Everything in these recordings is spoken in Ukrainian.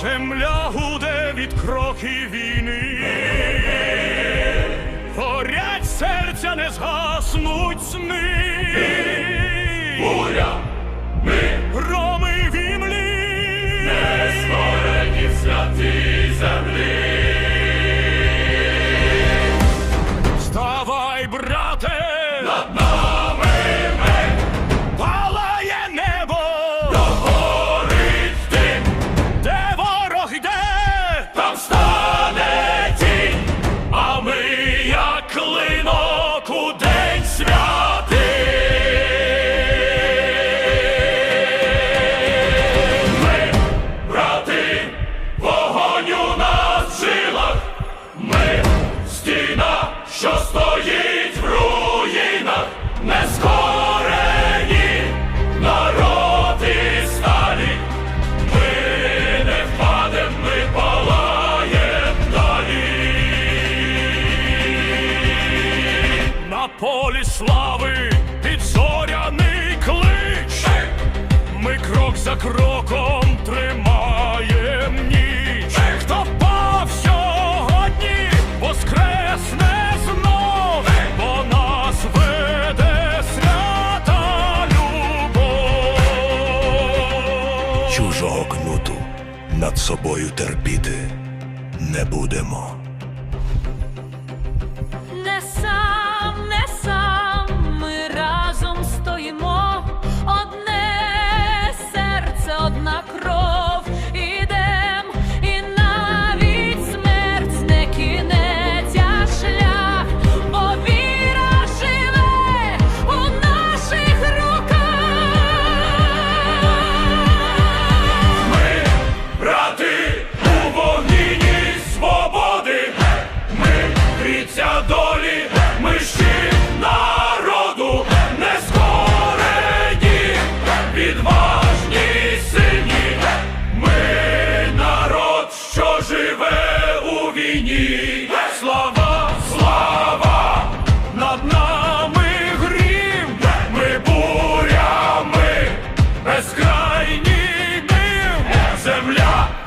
Земля гуде від кроків війни, горять серця, не згаснуть сни. Там стане тінь, а ми, як клинок у день святий. полі слави підзоряний клич, ми крок за кроком тримаєм ніч. Хто пав сьогодні, воскресне знов, бо нас веде свята любов. Чужого кнуту над собою терпіти не будемо. Не сам.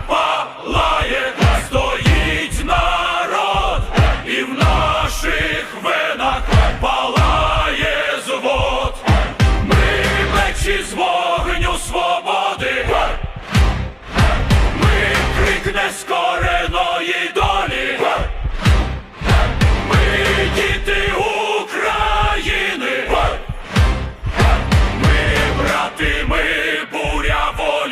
палає, стоїть народ, і в наших венах палає звод, ми мечі з вогню свободи, ми крик нескореної до.